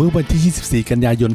เมื่อวันที่ 24 กันยายน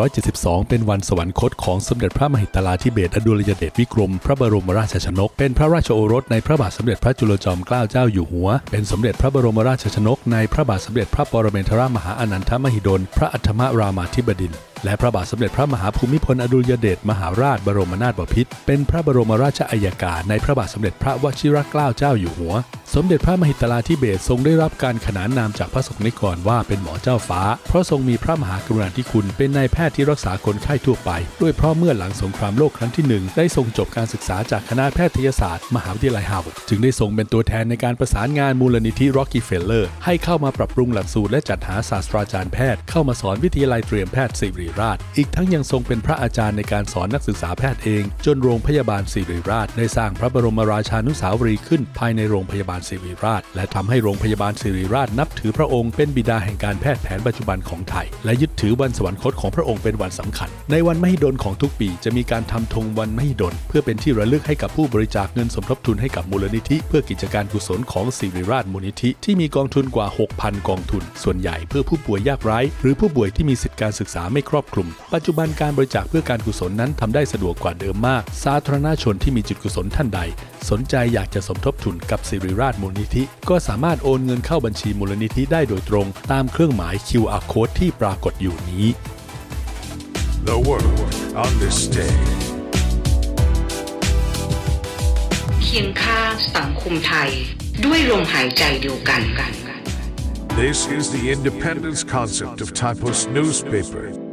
2472 เป็นวันสวรรคตของสมเด็จพระมหิดลาธิเบศอดุลยเดชวิกรม พระบรมราชชนก เป็นพระราชโอรสในพระบาทสมเด็จพระจุลจอมเกล้าเจ้าอยู่หัว เป็นสมเด็จพระบรมราชชนก ในพระบาทสมเด็จพระปรเมนทรมหาอนันทมหิดล พระอัฏฐมรามาธิบดินและพระบาทสมเด็จพระมหาภูมิพลอดุลยเดชมหาราชบรมนาถบพิตรเป็นพระบรมราชอัยการในพระบาทสมเด็จพระวชิรเกล้าเจ้าอยู่หัว สมเด็จพระมหิดลาธิเบศทรงได้รับการขนานนามจากพระสงฆ์นิกรว่าเป็นหมอเจ้าฟ้า เพราะทรงมีพระมหากรุณาธิคุณ เป็นนายแพทย์ที่รักษาคนไข้ทั่วไป ด้วยเพราะเมื่อหลังสงครามโลกครั้งที่หนึ่งได้ทรงจบการศึกษาจากคณะแพทยศาสตร์ มหาวิทยาลัยฮาร์วาร์ดจึงได้ทรงเป็นตัวแทนในการประสานงานมูลนิธิ Rockefeller ให้เข้ามาปรับปรุงหลักสูตรและจัดหาศาสตราจารย์แพทย์เข้ามาสอนวิทยาลัยเตรียมแพทย์ศิริราช อีกทั้งยังทรงเป็นพระอาจารย์ในการสอนนักศึกษาแพทย์เอง จนโรงพยาบาลศิริราช ได้สร้างพระบรมราชานุสาวรีย์ขึ้น ภายในโรงพยาบาลศิริราช และทำให้โรงพยาบาลศิริราชนับถือพระองค์เป็นบิดาแห่งการแพทย์แผนปัจจุบันของไทย และยึดถือวันสวรรคตของพระองค์เป็นวันสำคัญ ในวันมหิดลของทุกปี จะมีการทำธงวันมหิดล เพื่อเป็นที่ระลึกให้กับผู้บริจาคเงินสมทบทุนให้กับมูลนิธิ เพื่อกิจการกุศลของศิริราชมูลนิธิ ที่มีกองทุนกว่า 6,000 กองทุน ส่วนใหญ่เพื่อผู้ป่วยยากไร้ หรือผู้ป่วยที่มีสิทธิการศึกษาไม่ครอบคลุม ปัจจุบันการบริจาคเพื่อการกุศลนั้นทำได้สะดวกกว่าเดิมมาก สาธารณชนที่มีจิตกุศลท่านใด สนใจอยากจะสมทบทุนกับศิริราชมูลนิธิ ก็สามารถโอนเงินเข้าบัญชีมูลนิธิได้โดยตรง ตามเครื่องหมาย QR code ที่ปรากฏอยู่นี้ The world on this day. เคียงข้างสังคมไทย ด้วยลมหายใจเดียวกัน This is the independence concept of Typos newspaper.